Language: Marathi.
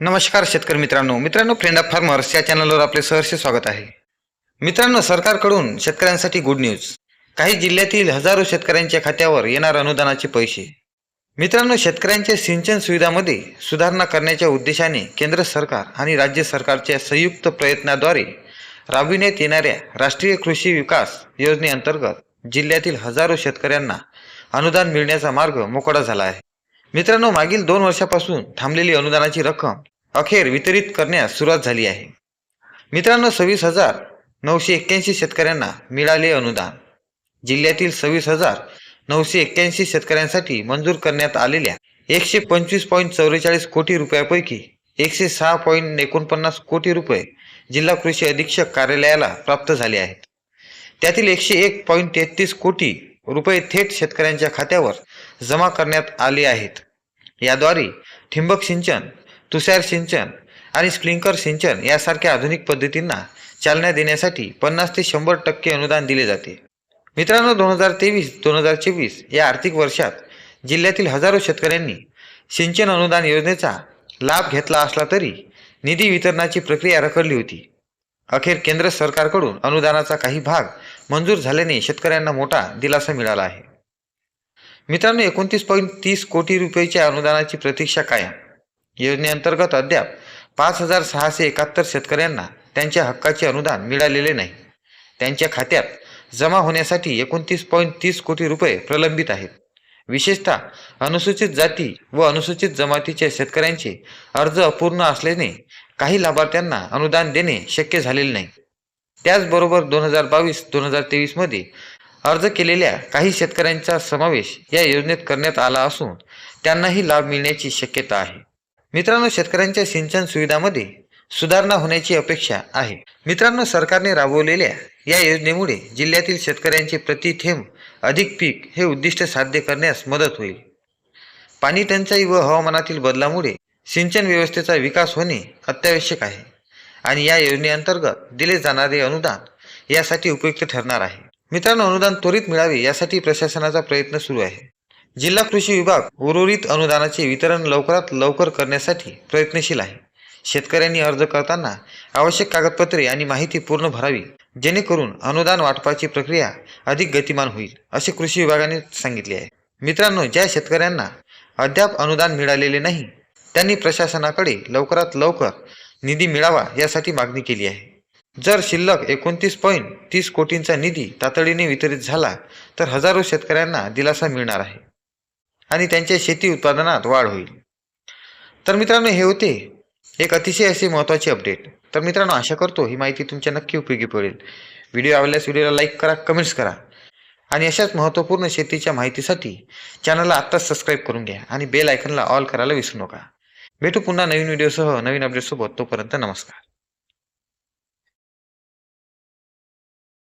नमस्कार शेतकरी मित्रांनो. मित्रांनो फ्रेंड ऑफ फार्मर्स या चॅनलवर आपले सहर्ष स्वागत आहे. मित्रांनो सरकारकडून शेतकऱ्यांसाठी गुड न्यूज काही जिल्ह्यातील हजारो शेतकऱ्यांच्या खात्यावर येणार अनुदानाचे पैसे. मित्रांनो शेतकऱ्यांच्या सिंचन सुविधामध्ये सुधारणा करण्याच्या उद्देशाने केंद्र सरकार आणि राज्य सरकारच्या संयुक्त प्रयत्नाद्वारे राबविण्यात येणाऱ्या राष्ट्रीय कृषी विकास योजनेअंतर्गत जिल्ह्यातील हजारो शेतकऱ्यांना अनुदान मिळण्याचा मार्ग मोकळा झाला आहे. मित्रांनो मागील दोन वर्षापासून थांबलेली अनुदानाची रक्कम अखेर वितरित करण्यास सुरुवात झाली आहे. मित्रांनो सव्वीस हजार नऊशे एक्क्याऐंशी शेतकऱ्यांना मिळाले अनुदान. जिल्ह्यातील सव्वीस हजार नऊशे एक्क्याऐंशी शेतकऱ्यांसाठी मंजूर करण्यात आलेल्या एकशे पंचवीस पॉईंट चौवेचाळीस कोटी रुपयापैकी एकशे सहा पॉईंट एकोणपन्नास कोटी रुपये जिल्हा कृषी अधीक्षक कार्यालयाला प्राप्त झाले आहेत. त्यातील एकशे एक पॉईंट तेहतीस कोटी रुपये थेट शेतकऱ्यांच्या खात्यावर जमा करण्यात आले आहेत. याद्वारे ठिंबक सिंचन तुषार सिंचन आणि स्प्रिंकर सिंचन यासारख्या आधुनिक पद्धतींना चालना देण्यासाठी पन्नास ते शंभर टक्के अनुदान दिले जाते. मित्रांनो दोन हजार तेवीस दोन हजार चोवीस या आर्थिक वर्षात जिल्ह्यातील हजारो शेतकऱ्यांनी सिंचन अनुदान योजनेचा लाभ घेतला असला तरी निधी वितरणाची प्रक्रिया रखडली होती. अखेर केंद्र सरकारकडून अनुदानाचा काही भाग मंजूर झाल्याने शेतकऱ्यांना मोठा दिलासा मिळाला आहे. मित्रांनो एकोणतीस पॉईंट तीस कोटी रुपयाच्या अनुदानाची प्रतीक्षा कायम. योजनेअंतर्गत अद्याप पाच हजार सहाशे एकाहत्तर शेतकऱ्यांना त्यांच्या हक्काचे अनुदान मिळालेले नाही. त्यांच्या खात्यात जमा होण्यासाठी एकोणतीस पॉईंट तीस कोटी रुपये प्रलंबित आहेत. विशेषतः अनुसूचित जाती व अनुसूचित जमातीच्या शेतकऱ्यांचे अर्ज अपूर्ण असल्याने काही लाभार्थ्यांना अनुदान देणे शक्य झालेले नाही. त्याचबरोबर दोन हजार बावीस दोन हजार तेवीसमध्ये अर्ज केलेल्या काही शेतकऱ्यांचा समावेश या योजनेत करण्यात आला असून त्यांनाही लाभ मिळण्याची शक्यता आहे. मित्रांनो शेतकऱ्यांच्या सिंचन सुविधामध्ये सुधारणा होण्याची अपेक्षा आहे. मित्रांनो सरकारने राबवलेल्या या योजनेमुळे जिल्ह्यातील शेतकऱ्यांचे प्रति थेंब अधिक पीक हे उद्दिष्ट साध्य करण्यास मदत होईल. पाणी टंचाई व हवामानातील बदलामुळे सिंचन व्यवस्थेचा विकास होणे अत्यावश्यक आहे आणि या योजनेअंतर्गत दिले जाणारे अनुदान यासाठी उपयुक्त ठरणार आहे. मित्रांनो अनुदान त्वरित मिळावे यासाठी प्रशासनाचा प्रयत्न सुरू आहे. जिल्हा कृषी विभाग उर्वरित अनुदानाचे वितरण लवकरात लवकर करण्यासाठी प्रयत्नशील आहे. शेतकऱ्यांनी अर्ज करताना आवश्यक कागदपत्रे आणि माहिती पूर्ण भरावी जेणेकरून अनुदान वाटपाची प्रक्रिया अधिक गतिमान होईल असे कृषी विभागाने सांगितले आहे. मित्रांनो ज्या शेतकऱ्यांना अद्याप अनुदान मिळालेले नाही त्यांनी प्रशासनाकडे लवकरात लवकर निधी मिळावा यासाठी मागणी केली आहे. जर शिल्लक एकोणतीस पॉईंट तीस कोटींचा निधी तातडीने वितरित झाला तर हजारो शेतकऱ्यांना दिलासा मिळणार आहे आणि त्यांच्या शेती उत्पादनात वाढ होईल. तर मित्रांनो हे होते एक अतिशय असे महत्त्वाचे अपडेट. तर मित्रांनो आशा करतो ही माहिती तुमच्या नक्की उपयोगी पडेल. व्हिडिओ आवडल्यास व्हिडिओला लाईक करा कमेंट्स करा आणि अशाच महत्त्वपूर्ण शेतीच्या माहितीसाठी चॅनलला आत्ताच सबस्क्राईब करून घ्या आणि बेल आयकनला ऑल करायला विसरू नका. भेटू पुन्हा नवीन व्हिडिओसह नवीन अपडेटसोबत तोपर्यंत नमस्कार.